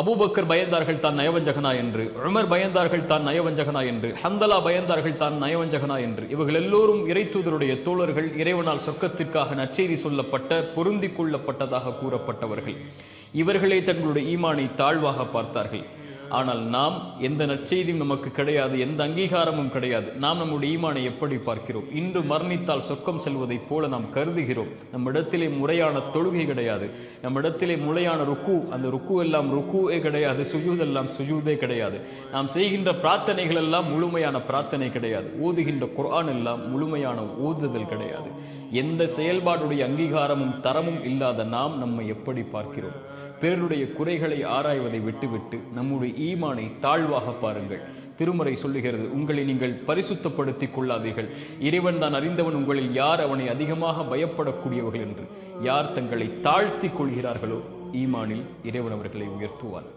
Abu Bakr பயந்தார்கள் தான் நயவஞ்சகனா என்று உமர் பயந்தார்கள் தான் நயவஞ்சகனா என்று ஹந்தலா பயந்தார்கள் தான் நயவஞ்சகனா என்று இவர்கள் எல்லோரும் இறைத்தூதருடைய தோழர்கள் இறைவனால் சொர்க்கத்திற்காக நற்செய்தி சொல்லப்பட்ட பொருந்தி கொள்ளப்பட்டதாக கூறப்பட்டவர்கள். இவர்களே தங்களுடைய ஈமானை தாழ்வாக பார்த்தார்கள். ஆனால் நாம் எந்த நற்செய்தியும் நமக்கு கிடையாது எந்த அங்கீகாரமும் கிடையாது. நாம் நம்முடைய ஈமானை எப்படி பார்க்கிறோம்? இன்று மரணித்தால் சொர்க்கம் செல்வதைப் போல நாம் கருதுகிறோம். நம்மிடத்திலே முறையான தொழுகை கிடையாது. நம்மிடத்திலே முறையான ருக்கு அந்த ருக்கு எல்லாம் ருக்குவே கிடையாது சுஜூத் எல்லாம் சுஜூதே கிடையாது. நாம் செய்கின்ற பிரார்த்தனைகள் எல்லாம் முழுமையான பிரார்த்தனை கிடையாது. ஓதுகின்ற குரான் எல்லாம் முழுமையான ஓதுதல் கிடையாது. எந்த செயல்பாடுடைய அங்கீகாரமும் தரமும் இல்லாத நாம் நம்மை எப்படி பார்க்கிறோம்? பிறருடைய குறைகளை ஆராய்வதை விட்டுவிட்டு நம்முடைய ஈமானை தாழ்வாக பாருங்கள். திருமறை சொல்லுகிறது உங்களை நீங்கள் பரிசுத்தப்படுத்திக் கொள்ளாதீர்கள். இறைவன் தான் அறிந்தவன் உங்களில் யார் அவனை அதிகமாக பயப்படக்கூடியவர்கள் என்று. யார் தங்களை தாழ்த்தி கொள்கிறார்களோ ஈமானில் இறைவன் அவர்களை உயர்த்துவான்.